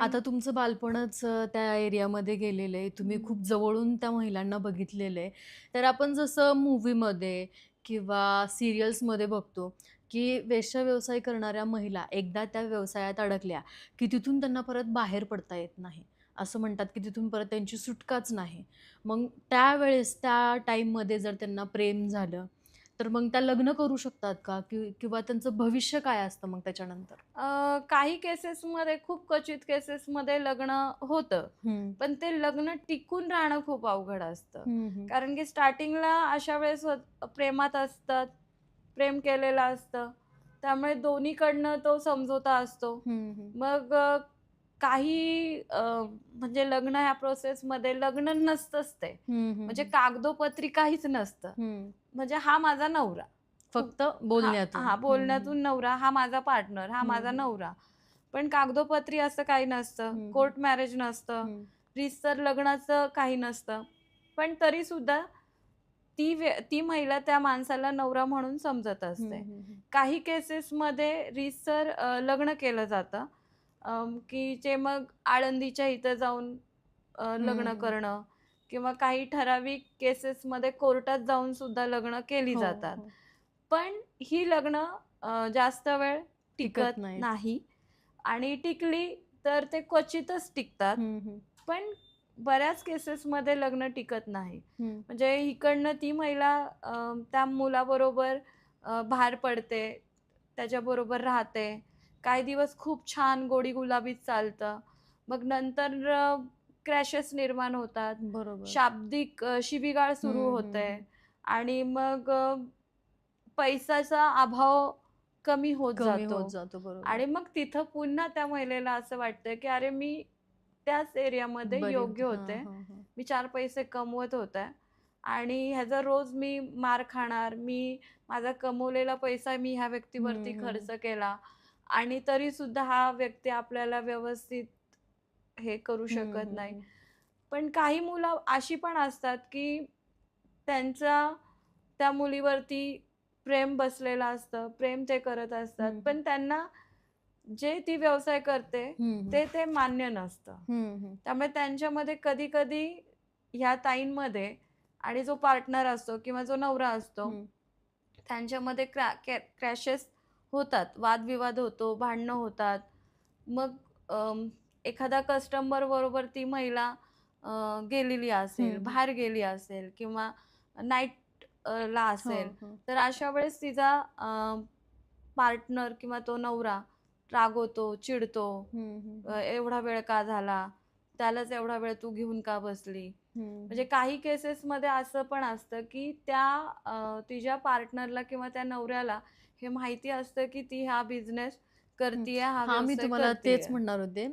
आता तुमचं बालपणच त्या एरियामध्ये गेलेलं आहे. तुम्ही. खूप जवळून त्या महिलांना बघितलेलं आहे. तर आपण जसं मूव्हीमध्ये किंवा सीरियल्समध्ये बघतो, की वेश्याव्यवसाय करणाऱ्या महिला एकदा त्या व्यवसायात अडकल्या, की तिथून त्यांना परत बाहेर पडता येत नाही. असं म्हणतात, की तिथून परत त्यांची सुटकाच नाही. मग त्यावेळेस त्या टाईममध्ये जर त्यांना प्रेम झालं, तर मग त्या लग्न करू शकतात का? कि किंवा त्यांचं भविष्य काय असतं मग त्याच्यानंतर? काही केसेसमध्ये खूप क्वचित केसेसमध्ये लग्न होतं. हं. पण ते लग्न टिकून राहणं खूप अवघड असतं. हं, हं. कारण की स्टार्टिंगला अशा वेळेस होत प्रेमात असतात, प्रेम केलेलं असतं. त्यामुळे दोन्हीकडनं तो समझोता असतो. हं, हं. मग काही म्हणजे लग्न ह्या प्रोसेसमध्ये लग्न नसतंच ते. म्हणजे. कागदोपत्री काहीच नसतं. म्हणजे हा माझा नवरा. फक्त बोलण्यातून. हां, बोलण्यातून नवरा, हा माझा पार्टनर, हा माझा. नवरा. पण कागदोपत्री असं काही नसतं. कोर्ट मॅरेज नसतं. रीतसर लग्नाचं काही नसतं. पण तरीसुद्धा ती व्य ती महिला त्या माणसाला नवरा म्हणून समजत असते. काही केसेसमध्ये रीतसर अ, लग्न केलं जातं. की जे मग आळंदीच्या इथं जाऊन लग्न. करणं किंवा काही ठराविक केसेसमध्ये कोर्टात जाऊन सुद्धा लग्न केली हो, जातात. हो. पण ही लग्न जास्त वेळ टिकत. नाही आणि टिकली तर ते क्वचितच टिकतात. पण बऱ्याच केसेसमध्ये लग्न टिकत नाही. म्हणजे इकडनं ती महिला त्या मुलाबरोबर बाहेर पडते, त्याच्याबरोबर राहते. काही दिवस खूप छान गोडी गुलाबीत चालतं. मग नंतर क्रॅशेस निर्माण होतात. बरोबर. शाब्दिक अ, शिवीगाळ सुरू होते. आणि मग पैशाचा अभाव कमी होत जातो. बरोबर. आणि मग तिथं पुन्हा त्या महिलेला असं वाटतं, की अरे मी त्याच एरियामध्ये योग्य होती. मी 4 पैसे कमवत होते आणि ह्याचा रोज मी मार खाणार. मी माझा कमवलेला पैसा मी ह्या व्यक्तीवरती खर्च. केला आणि तरीसुद्धा हा व्यक्ती आपल्याला व्यवस्थित हे करू शकत नाही. पण काही मुलं अशी पण असतात, की त्यांचा त्या मुलीवरती प्रेम बसलेलं असतं. प्रेम ते करत असतात. पण त्यांना जे ती व्यवसाय करते. ते ते मान्य नसतं. त्यामुळे त्यांच्यामध्ये कधी-कधी ह्या ताईंमध्ये आणि जो पार्टनर असतो किंवा जो नवरा असतो. त्यांच्यामध्ये क्रा क्रॅशेस होतात. वादविवाद होतो, भांडणं होतात. मग एखादा कस्टमर बरोबर ती महिला गेलेली असेल. बाहेर गेली असेल किंवा नाईट ला हो, असेल, हो. तर अशा वेळेस तिचा पार्टनर किंवा तो नवरा रागवतो, चिडतो. एवढा वेळ का झाला? त्यालाच एवढा वेळ तू घेऊन का बसली? म्हणजे. काही केसेसमध्ये असं पण असतं, की त्या तिच्या पार्टनरला किंवा त्या नवऱ्याला हे माहिती असतं, की ती हा बिझनेस. करतीये, हा मी तुम्हाला तेच. म्हणणार होते,